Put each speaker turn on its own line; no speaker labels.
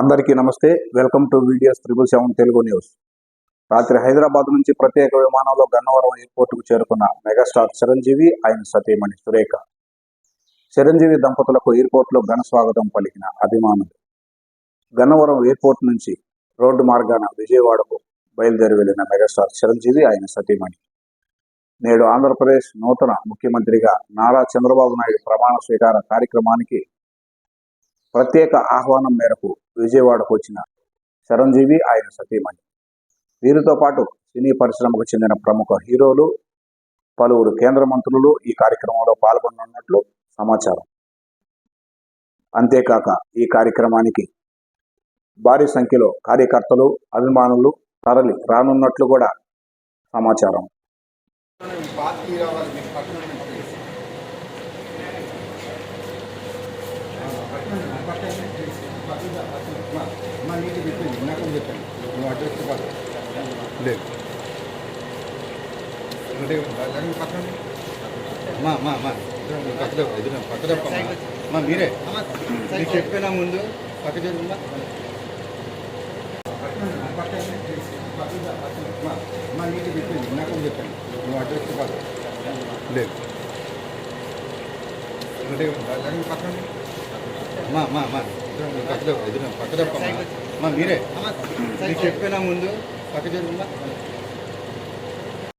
అందరికీ నమస్తే. Welcome to videos triple seven Telugu news. రాత్రి హైదరాబాద్ నుంచి ప్రత్యేక విమానంలో గన్నవరం ఎయిర్పోర్టుకు చేరుకున్న మెగాస్టార్ చిరంజీవి ఆయన సతీమణి సురేఖ. చిరంజీవి దంపతులకు ఎయిర్పోర్ట్లో ఘన స్వాగతం పలికిన అభిమానులు. గన్నవరం ఎయిర్పోర్ట్ నుంచి రోడ్డు మార్గాన విజయవాడకు బయలుదేరి వెళ్ళిన మెగాస్టార్ చిరంజీవి ఆయన సతీమణి. నేడు ఆంధ్రప్రదేశ్ నూతన ముఖ్యమంత్రిగా నారా చంద్రబాబు నాయుడు ప్రమాణ స్వీకార కార్యక్రమానికి ప్రత్యేక ఆహ్వానం మేరకు విజయవాడకు వచ్చిన చిరంజీవి ఆయన సతీమణి. వీరితో పాటు సినీ పరిశ్రమకు చెందిన ప్రముఖ హీరోలు పలువురు కేంద్ర మంత్రులు ఈ కార్యక్రమంలో పాల్గొనున్నట్లు సమాచారం. అంతేకాక ఈ కార్యక్రమానికి భారీ సంఖ్యలో కార్యకర్తలు అభిమానులు తరలి రానున్నట్లు కూడా సమాచారం
పార్టీ రావాలి మీకు పక్కన ఉన్న ప్లేస్. పక్కన ఉన్న, పక్కన ఉన్న ప్లేస్. చెప్పింది నాకు చెప్పండి నువ్వు అడ్రస్ కాదు లేదు అంటే పక్కన మా మా మా పక్కన ఎదురు పక్కన మా మీరే మీకు చెప్పినా ముందు పక్క జరుగుతుందా పక్కన మా- చెప్పింది నాకు చెప్పాను నువ్వు అడ్రస్ చెప్పాలి లేదు అంటే పక్కన మా మా మా పక్కన మీరే మీకు చెప్పినా ముందు పక్క జరుగుతుందా